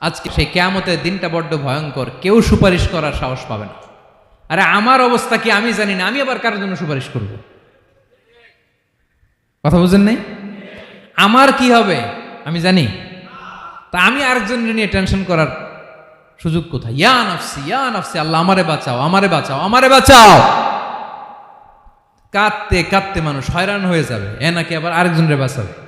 আজকে সেই কেয়ামতের দিনটা বড্ড ভয়ঙ্কর। কেউ সুপারিশ করার সাহস পাবে না। আরে আমার অবস্থা কি আমি জানি না, আমি আবার কারোর জন্য সুপারিশ করব? কথা বুঝেন নাই? আমার কি হবে? আমি জানি। তা আমি আরেকজন নিয়ে টেনশন করার সুযোগ কোথায়? ইয়া নফসি ইয়া নফসি, আল্লাহ আমারে বাঁচাও আমারে বাঁচাও আমারে বাঁচাও! কাঁদতে কাঁদতে মানুষ হয়রান হয়ে যাবে। এ নাকি আবার আরেকজনের বাঁচাবে?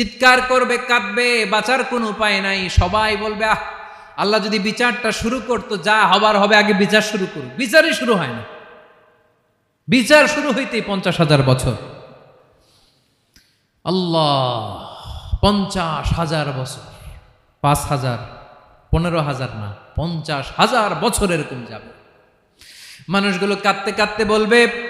চিৎকার করবে, কাঁদবে, বাঁচার কোনো উপায় নাই। সবাই বলবে, আহ, আল্লাহ যদি বিচারটা শুরু করতো, যা হবার হবে, আগে বিচার শুরু করুক। বিচারই শুরু হয় না। বিচার শুরু হইতেই পঞ্চাশ হাজার বছর। আল্লাহ, পঞ্চাশ হাজার বছর। পাঁচ হাজার, পনেরো হাজার না, পঞ্চাশ হাজার বছর এরকম যাবে। মানুষগুলো কাঁদতে কাঁদতে বলবে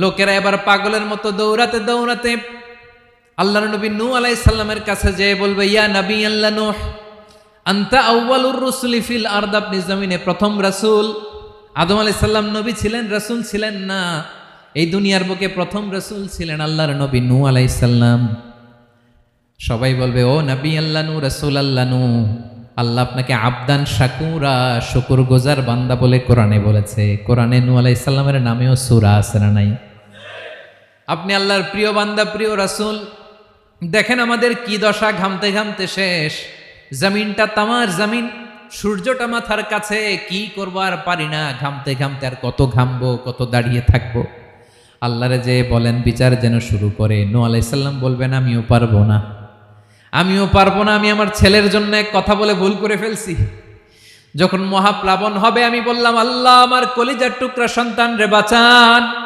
লোকেরা এবার পাগলের মতো দৌড়াতে দৌড়াতে আল্লাহর নবী নূ আলাই সাল্লামের কাছে যেয়ে বলবে, ইয়া নবী আল্লাহ নূহ, আন্তা আউ্বালুর রসুলি ফিল আর্দ, আপনি জমিনে প্রথম রাসূল। আদম আলাই সাল্লাম নবী ছিলেন, রাসূল ছিলেন না। এই দুনিয়ার বুকে প্রথম রাসূল ছিলেন আল্লাহর নবী নূ আলাই সাল্লাম সবাই বলবে, ও নবী আল্লাহ নু রসুল আল্লাহ নু আল্লাহ আপনাকে আবদান, শাকুরা শুকুর গোজার বান্দা বলে কোরআনে বলেছে। কোরআনে নু আলাই সাল্লামের নামেও সুরা আছে না নাই? আপনি আল্লাহর প্রিয় বান্দা, প্রিয় রাসুল, দেখেন আমাদের কি দশা ঘামতে ঘামতে শেষ। জমিনটা তামার জমিন, সূর্যটা মাথার কাছে, কি করব আর পারি না, ঘামতে ঘামতে আর কত ঘামবো, কত দাঁড়িয়ে থাকব। আল্লাহরে যে বলেন, বিচার যেন শুরু করে। নু আলাইসাল্লাম বলবেন, আমিও পারব না। আমিও পারব না, আমি আমার ছেলের জন্য এক কথা বলে ভুল করে ফেলছি। যখন মহাপ্লাবন হবে, আমি বললাম, আল্লাহ, আমার কলিজার টুকরা সন্তান রে বাঁচান।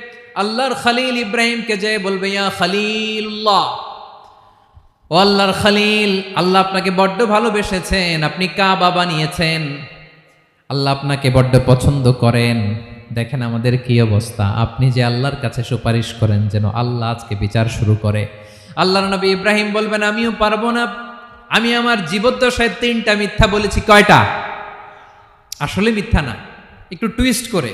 আল্লাহর খালিল ইব্রাহিমকে যে বলবে, ইয়া খালিল্লাহ ও আল্লাহর খালিল, আল্লাহ আপনাকে বড্ড ভালোবেসেছেন, আপনি কাবা বানিয়েছেন। আল্লাহ আপনাকে বড্ড পছন্দ করেন। দেখেন আমাদের কি অবস্থা। আপনি যে আল্লাহর কাছে সুপারিশ করেন যেন আল্লাহ আজকে বিচার শুরু করে। আল্লাহর নবী ইব্রাহিম বলবেন, আমিও পারব না। আমি আমার জীবদ্দশায় তিনটা মিথ্যা বলেছি। কয়টা? আসলে মিথ্যা না। একটু টুইস্ট করে।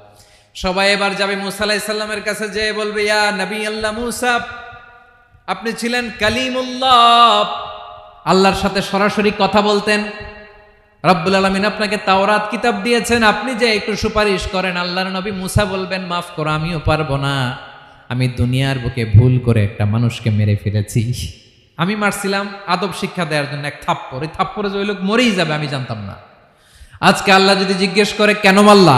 সবাই এবার যাবে মুসা আলাইসাল্লামের কাছে যে বলবে, ইয়া নবী আল্লাহ মুসাফ আপনি ছিলেন কালিমুল্লাহ। আল্লাহর সাথে সরাসরি কথা বলতেন। রব্বুল আলমিন আপনাকে তাওরাত কিতাব দিয়েছেন। আপনি যে একটু সুপারিশ করেন, আল্লাহর নবী মুসা বলবেন, মাফ করো, আমিও পারব না। আমি দুনিয়ার বুকে ভুল করে একটা মানুষকে মেরে ফেলেছি। আমি মারছিলাম, আদব শিক্ষা দেওয়ার জন্য এক থাপ্পড়। এই থাপ্পড়ে যে ওই লোক মরেই যাবে, আমি জানতাম না। আজকে আল্লাহ যদি জিজ্ঞেস করে, কেন মাল্লা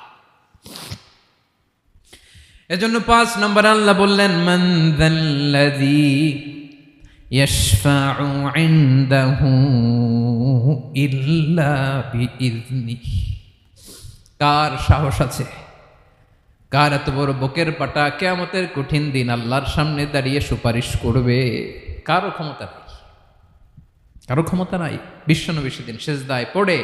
এজন্য পাঁচ নম্বর আল্লাহ বললেন মন্দাল্লাযী কার সাহস আছে? কার এত বড় বকের পাটা কেমতের কঠিন দিন আল্লাহর সামনে দাঁড়িয়ে সুপারিশ করবে? কারও ক্ষমতা নেই। কারও ক্ষমতা নাই। বিশ্বনবী সেদিন শেষদায় পড়ে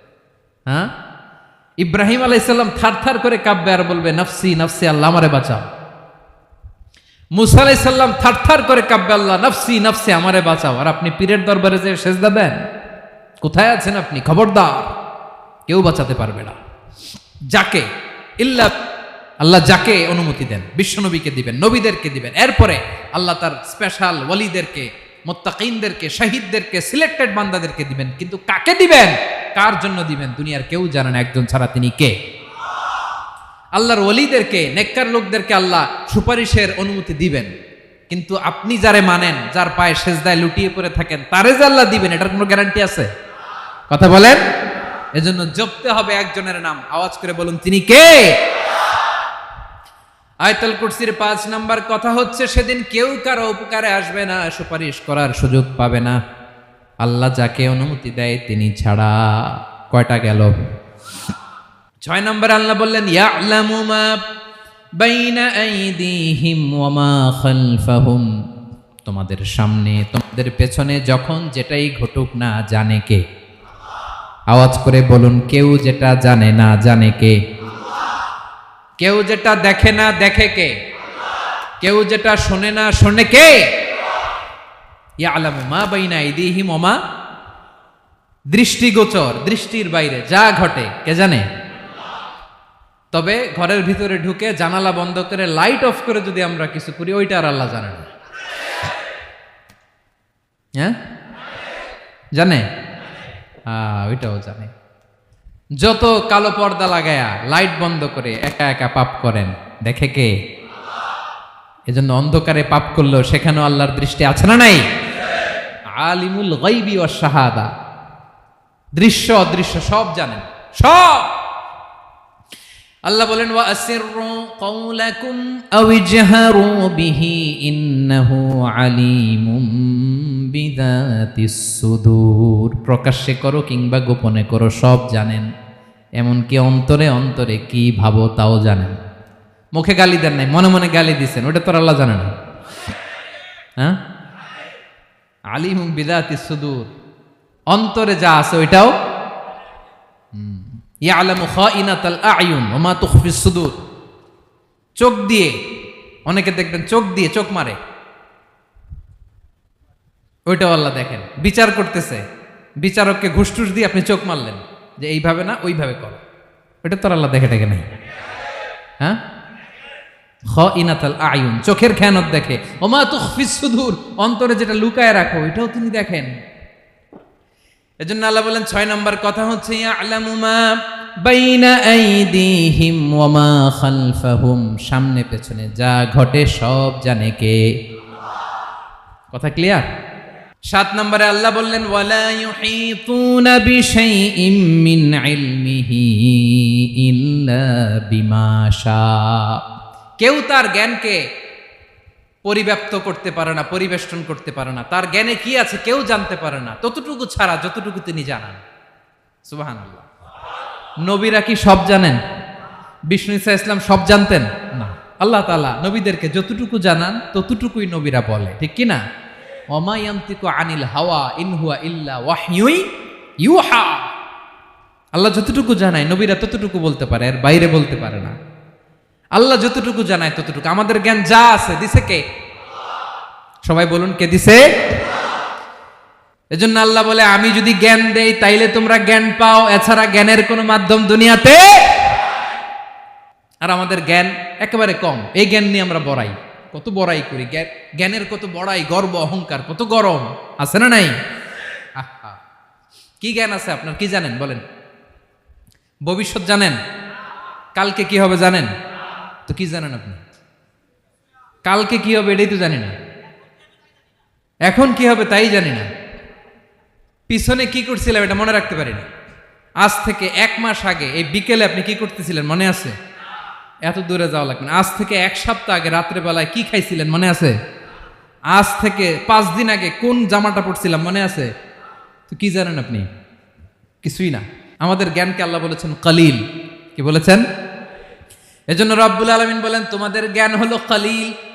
হ্যাঁ? ইব্রাহিম আলাইসাল্লাম থার থার করে কাব্যে আর বলবে, নফসি নফসি, আল্লাহ আমারে বাঁচাও। মুসা আলাইসাল্লাম থার থার করে কাব্যে আল্লাহ, নফসি নফসি, আমারে বাঁচাও। আর আপনি পীরের দরবারে যে সেজদা দেন। কোথায় আছেন আপনি? খবরদার। কেউ বাঁচাতে পারবে না। যাকে, ইল্লা আল্লাহ যাকে অনুমতি দেন, বিশ্বনবীকে দিবেন, নবীদেরকে দিবেন। এরপরে আল্লাহ তার স্পেশাল ওয়ালিদেরকে মোত্তাকিনদেরকে, শহীদদেরকে সিলেক্টেড বান্দাদেরকে দিবেন। কিন্তু কাকে দিবেন? কার জন্য দিবেন? দুনিয়ার কেউ জানে না, একজন ছাড়া তিনি কে? আল্লাহর ওলিদেরকে, নেককার লোকদেরকে আল্লাহ সুপারিশের অনুমতি দিবেন। কিন্তু আপনি যারে মানেন, যার পায়ে সেজদায় লুটিয়ে পড়ে থাকেন, তারে যে আল্লাহ দিবেন, এটার কোনো গ্যারান্টি আছে? কথা বলেন? এজন্য জপতে হবে একজনের নাম। আওয়াজ করে বলুন, তিনি কে? আয়তাল কুরসির পাঁচ নাম্বার কথা হচ্ছে, সেদিন কেউ কারও উপকারে আসবে না, সুপারিশ করার সুযোগ পাবে না। আল্লাহ যাকে অনুমতি দেয় তিনি ছাড়া কয়টা গেল? ছয় নম্বর আল্লাহ বললেন বাইনা তোমাদের সামনে, তোমাদের পেছনে যখন যেটাই ঘটুক না জানে কে। আওয়াজ করে বলুন, কেউ যেটা জানে না জানে কে? কেউ যেটা দেখে না, দেখে কে? কেউ যেটা শোনে না, শোনে কে? ইয়ালামু মা বাইনা আইদিহিম ওয়া মা দৃষ্টিগোচর, দৃষ্টির বাইরে, যা ঘটে, কে জানে? তবে ঘরের ভিতরে ঢুকে জানালা বন্ধ করে লাইট অফ করে যদি আমরা কিছু করি, ওইটা আর আল্লাহ জানে না। হ্যাঁ? জানে? ওইটাও জানে। যত কালো পর্দা লাগায়া লাইট বন্ধ করে একা একা পাপ করেন, দেখে কে? এজন্য অন্ধকারে পাপ করল সেখানেও আল্লাহর দৃষ্টি আছে না নাই? আলিমুল গাইবি ও শাহাদা। দৃশ্য, অদৃশ্য সব জানেন, সব! আল্লাহ বলেন ওয়া আসিররু কাওলাকুম আও ইজহারু বিহি ইন্নাহু আলিমুম বিযাতিস সুদূর। প্রকাশ্যে করো কিংবা গোপনে করো, সব জানেন। এমনকি অন্তরে অন্তরে কি ভাবো তাও জানেন মুখে গালি দেন নাই, মনে মনে গালি দিছেন, ওটা তোর আল্লাহ জানে না। হ্যাঁ? আলিমুম বিযাতিস সুদূর। অন্তরে যা আছে ওইটাও? ইয়ালামু খাইনাতাল আয়ুন ওয়া মা তুখফিস সুদূর। চোখ দিয়ে, অনেকে দেখবেন চোখ দিয়ে চোখ মারে। ওইটাও আল্লাহ দেখেন। বিচার করতেছে। বিচারককে ঘুষটুস দিয়ে আপনি চোখ মারলেন। যে এইভাবে না, ওইভাবে করো। ওইটা তোর আল্লাহ দেখে দেখে নাই। হ্যাঁ? খ ইনাতাল আয়ুন চোখের খেয়ানত দেখে। ওমা তুখফিস সুদূর, অন্তরে যেটা লুকায় রাখো এটাও তিনি দেখেন। এজন্য আল্লাহ বলেন, ছয় নম্বর কথা হচ্ছে, ইয়ালামু মা বাইনা আইদিহিম ওয়া মা খালফাহুম। সামনে পেছনে যা ঘটে সব জানে কে। কথা ক্লিয়ার সাত নম্বরে আল্লাহ বললেন কেউ তার জ্ঞানকে পরিব্যাপ্ত করতে পারে না, পরিবেষ্টন করতে পারে না। তার জ্ঞানে কি আছে কেউ জানতে পারে না। ততটুকু ছাড়া যতটুকু তিনি জানান। সুবাহান নবীরা কি সব জানেন? বিষ্ণু ইসা ইসলাম সব জানতেন? না। আল্লাহ তালা নবীদেরকে যতটুকু জানান, ততটুকুই নবীরা বলে। ঠিক কি না? অমায়ান্তিক আনিল হাওয়া ইনহুয়া ইল্লা ওয়াহিউই ইউহা। আল্লাহ যতটুকু জানায়, নবীরা ততটুকু বলতে পারে, এর বাইরে বলতে পারে না। আল্লাহ যতটুকু জানায়, ততটুকু। আমাদের জ্ঞান যা আছে, দিছে কে? সবাই বলুন, কে দিছে? এজন্য আল্লাহ বলে, আমি যদি জ্ঞান দেই, তাইলে তোমরা জ্ঞান পাও। এছাড়া জ্ঞানের কোনো মাধ্যম দুনিয়াতে আর আমাদের জ্ঞান একেবারে কম। এই জ্ঞান নিয়ে আমরা বড়াই। কত বড়াই করি জ্ঞানের কত বড়াই, গর্ব, অহংকার, কত গরম, আছে না নাই। কি জ্ঞান আছে আপনার, কি জানেন, বলেন। ভবিষ্যৎ জানেন? কালকে কি হবে জানেন? তো কি জানেন আপনি? কালকে কি হবে এটাই তো জানি না। এখন কি হবে তাই জানি না। পিছনে কি করছিলাম এটা মনে রাখতে পারি না। আজ থেকে এক মাস আগে, এই বিকেলে আপনি কি করতেছিলেন, মনে আছে? এত দূরে যাওয়া লাগবে না। আজ থেকে এক সপ্তাহ আগে রাত্রেবেলায় কি খাইছিলেন মনে আছে? আজ থেকে পাঁচ দিন আগে কোন জামাটা পড়ছিলাম মনে আছে? তো কি জানেন আপনি? কিছুই না। আমাদের জ্ঞানকে আল্লাহ বলেছেন কালিল। কি বলেছেন? এজন্য রব্বুল আলমিন বলেন, তোমাদের জ্ঞান হলো কালিল।